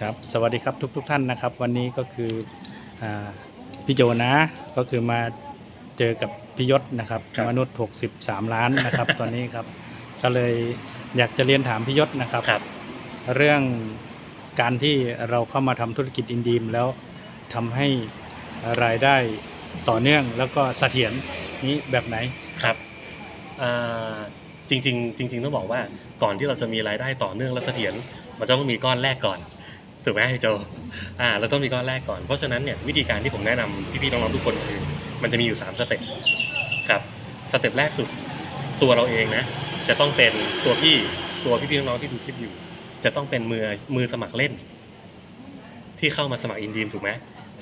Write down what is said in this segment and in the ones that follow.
ครับสวัสดีครับทุกทท่านนะครับ วันนี้ก็คืออาพี่โจนะก็คือมาเจอกับพี่ยศนะครับครับมนุษย์ 63 ล้านนะครับตอนนี้ครับ ก็เลยอยากจะเรียนถามพี่ยศนะครับครับเรื่องการที่เราเข้ามาทำธุรกิจอินดีมแล้วทำให้รายได้ต่อเนื่องแล้วก็เสถียรนี้แบบไหนครับอ่าจริงๆจริง ๆ ต้องบอกว่าก่อนที่เราจะมีรายได้ต่อเนื่องและเสถียรมันต้องมีก้อนแรกก่อน ถูกไหมพี่โจอ่าเราต้องมีก้อนแรกก่อน เพราะฉะนั้นเนี่ยวิธีการที่ผมแนะนำพี่ๆน้องๆทุกคนคือมันจะมีอยู่3สเต็ปครับสเต็ปแรกสุดตัวเราเองนะ จะต้องเป็นตัวพี่ตัวพี่ๆน้องๆที่ดูคลิปอยู่ จะต้องเป็นมือมือสมัครเล่น ที่เข้ามาสมัครอินดีมถูกไหม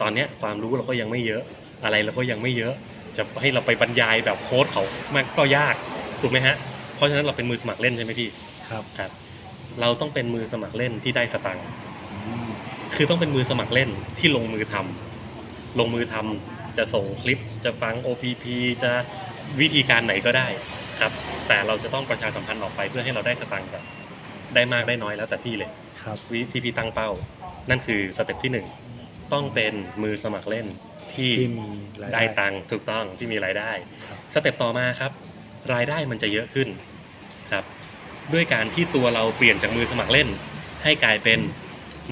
ตอนเนี้ยความรู้เราก็ยังไม่เยอะอะไรเราก็ยังไม่เยอะ จะให้เราไปบรรยายแบบโค้ดเขามันก็ยากถูกไหมฮะเพราะฉะนั้นเราเป็นมือสมัครเล่นใช่ไหมพี่ครับครับ เราต้องเป็นมือสมัครเล่นที่ได้สตังค์อืม คือต้องเป็นมือสมัครเล่นที่ลงมือทำลงมือทำจะส่งคลิปจะฟัง OPP จะวิธีการไหนก็ได้ครับ แต่เราจะต้องประชาสัมพันธ์ออกไปเพื่อให้เราได้สตังค์แบบได้มากได้น้อยแล้วแต่พี่เลยครับวิธีพี่ตั้งเป้า นั่นคือสเต็ปที่หนึ่งต้องเป็นมือสมัครเล่นที่ที่มีรายได้ตังค์ถูกต้องที่มีรายได้ครับสเต็ปต่อมาครับ รายได้มันจะเยอะขึ้นครับ ด้วยการที่ตัวเราเปลี่ยนจากมือสมัครเล่น ให้กลายเป็น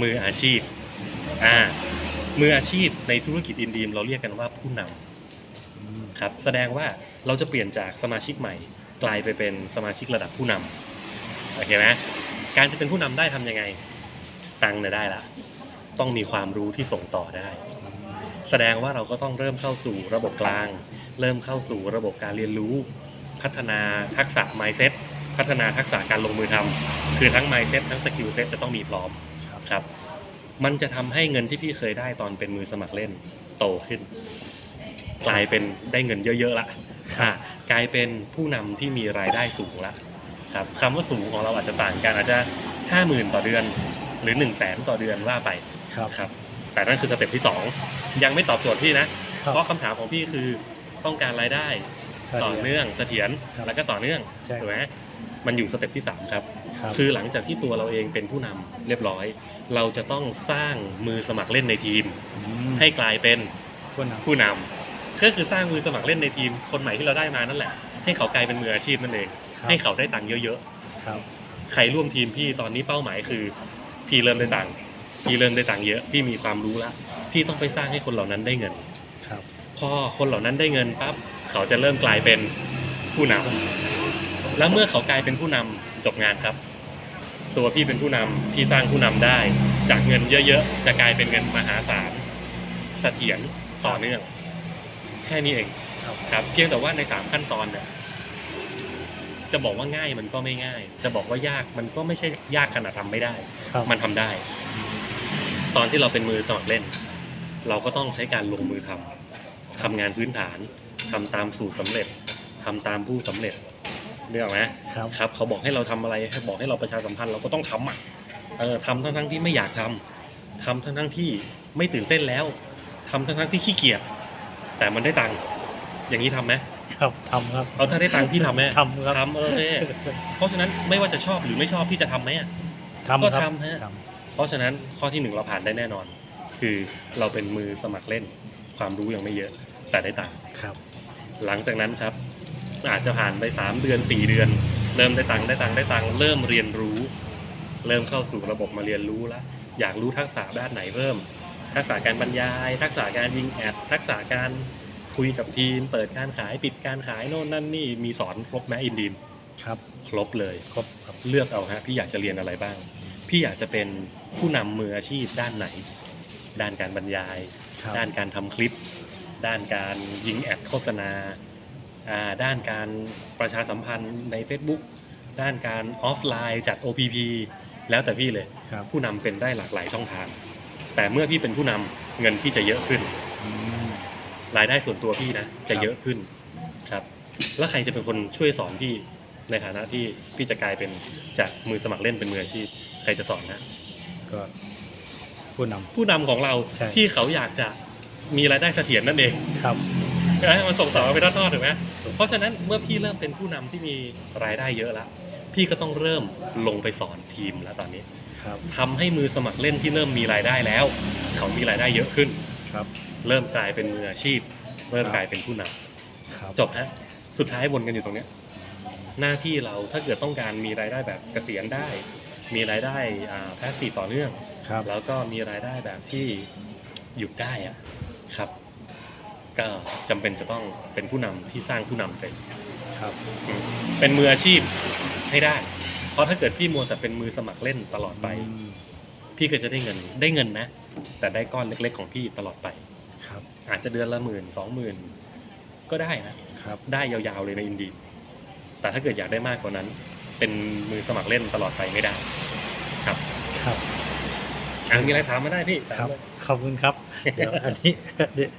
มืออาชีพ อ่ามืออาชีพในธุรกิจอินดีมเราเรียกกันว่าผู้นำอืมครับแสดงว่าเราจะเปลี่ยนจากสมาชิกใหม่ กลายไปเป็นสมาชิกระดับผู้นำโอเคไหมการจะเป็นผู้นำได้ทำยังไง ตังค์เนี่ยได้ละต้องมีความรู้ที่ส่งต่อได้ แสดงว่าเราก็ต้องเริ่มเข้าสู่ระบบกลาง เริ่มเข้าสู่ระบบการเรียนรู้ พัฒนาทักษะ mindset พัฒนาทักษะการลงมือทำคือทั้ง mindset ทั้ง skill set จะต้องมีพร้อมครับครับ มันจะทำให้เงินที่พี่เคยได้ตอนเป็นมือสมัครเล่นโตขึ้น กลายเป็นได้เงินเยอะๆละอะกลายเป็นผู้นำที่มีรายได้สูงละครับคำว่าสูงของเราอาจจะต่างกันอาจจะห้าหมื่นต่อเดือนหรือหนึ่งแสนต่อเดือนว่าไปครับครับ แต่นั่นคือสเต็ปที่สองยังไม่ตอบโจทย์พี่นะครับเพราะคำถามของพี่คือต้องการรายได้ต่อเนื่องเสถียรครับแล้วก็ต่อเนื่องใช่ถูกไหม มันอยู่สเต็ปที่สามครับครับคือหลังจากที่ตัวเราเองเป็นผู้นำเรียบร้อย เราจะต้องสร้างมือสมัครเล่นในทีม มให้กลายเป็นผู้นำผู้นำก็คือสร้างมือสมัครเล่นในทีม คนใหม่ที่เราได้มานั่นแหละ ให้เขากลายเป็นมืออาชีพนั่นเอง ครับให้เขาได้ตังค์เยอะครับๆ ใครร่วมทีมพี่ตอนนี้เป้าหมายคือ พี่เริ่มได้ตังค์พี่เริ่มได้ตังค์เยอะพี่มีความรู้ละพี่ต้องไปสร้างให้คนเหล่านั้นได้เงิน ครับพอคนเหล่านั้นได้เงินปั๊บเขาจะเริ่มกลายเป็นผู้นำ แล้วเมื่อเขากลายเป็นผู้นำจบงานครับ ตัวพี่เป็นผู้นำพี่สร้างผู้นำได้ จากเงินเยอะๆจะกลายเป็นเงินมหาศาลเสถียรต่อเนื่อง แค่นี้เองครับครับเพียงแต่ว่าในสามขั้นตอนเนี่ยจะบอกว่าง่ายมันก็ไม่ง่าย จะบอกว่ายากมันก็ไม่ใช่ยากขนาดทำไม่ได้ครับมันทำได้ ตอนที่เราเป็นมือสมัครเล่น เราก็ต้องใช้การลงมือทำทำงานพื้นฐานทำตามสูตรสำเร็จทำตามผู้สำเร็จ เรื่องไหมครับครับเขาบอกให้เราทำอะไรให้บอกให้เราประชาสัมพันธ์เราก็ต้องทำอะเออทำทั้งทั้งๆที่ไม่อยากทำทำทั้งทั้งๆที่ไม่ตื่นเต้นแล้วทำทั้งทั้งๆที่ขี้เกียจแต่มันได้ตังค์อย่างนี้ทำไหมครับทำครับเอาถ้าได้ตังค์พี่ทำไหมทำครับทำเออโอเคเพราะฉะนั้นไม่ว่าจะชอบหรือไม่ชอบพี่จะทำไหมอะทำก็ครับทำฮะทเพราะฉะนั้นข้อที่หนึ่งเราผ่านได้แน่นอน คือเราเป็นมือสมัครเล่นความรู้ยังไม่เยอะ แต่ได้ตังค์ำครับ หลังจากนั้นครับ อาจจะผ่านไปสามเดือนสี่เดือน เริ่มได้ตังค์ได้ตังค์ได้ตังค์เริ่มเรียนรู้ เริ่มเข้าสู่ระบบมาเรียนรู้แล้วอยากรู้ทักษะด้านไหนเพิ่ม ทักษะการบรรยาย ทักษะการยิงแอดทักษะการคุยกับทีม เปิดการขายปิดการขายโน่นนั่นนี่มีสอนครบไหมอินดีมครับ ครบเลยครบครับเลือกเอาฮะพี่อยากจะเรียนอะไรบ้าง พี่อยากจะเป็นผู้นำมืออาชีพด้านไหน ด้านการบรรยาย ครับ ด้านการทำคลิป ด้านการยิงแอดโฆษณาอ่า ด้านการประชาสัมพันธ์ใน Facebook ด้านการออฟไลน์จัด OPP แล้วแต่พี่เลยครับผู้นำเป็นได้หลากหลายช่องทาง แต่เมื่อพี่เป็นผู้นำเงินพี่จะเยอะขึ้นอืมรายได้ส่วนตัวพี่นะจะครับเยอะขึ้นครับ แล้วใครจะเป็นคนช่วยสอนพี่ในฐานะที่พี่จะกลายเป็นจากมือสมัครเล่นเป็นมืออาชีพใครจะสอนนะก็ผู้นผู้นำของเราใช่ที่เขาอยากจะมีรายได้เสถียรนั่นเองำครับ นะมันส่งต่อไปทอดๆถูกไหมเพราะฉะนั้นเมื่อพี่เริ่มเป็นผู้นำที่มีรายได้เยอะแล้วพี่ก็ต้องเริ่มลงไปสอนทีมแล้วตอนนี้ครับทำให้มือสมัครเล่นที่เริ่มมีรายได้แล้ว เขามีรายได้เยอะขึ้นครับ เริ่มกลายเป็นมืออาชีพ เริ่มครับกลายเป็นผู้นครับำจบฮะสุดท้ายวนกันอยู่ตรงเนี้ยหน้าที่เราถ้าเกิดต้องการมีรายได้แบบเกษียณได้ มีรายได้อ่าแพสซีฟต่อเนื่องครับแล้วก็มีรายได้แบบที่หยุดได้อะครับ ก็จำเป็นจะต้องเป็นผู้นำที่สร้างผู้นำเป็นครับ อืมเป็นมืออาชีพให้ได้ เพราะถ้าเกิดพี่มัวแต่เป็นมือสมัครเล่นตลอดไปอืมพี่ก็จะได้เงินได้เงินนะ แต่ได้ก้อนเล็กๆของพี่ตลอดไป ครับ อาจจะเดือนละหมื่นสองหมื่นก็ได้นะ ครับ ได้ยาวๆเลยในอินดี แต่ถ้าเกิดอยากได้มากกว่านั้น เป็นมือสมัครเล่นตลอดไปไม่ได้ครับครับอะมีอะไรถามมาได้พี่ถามครับ เลย ขอบคุณครับ เดี๋ยวอันนี้เดี๋ยว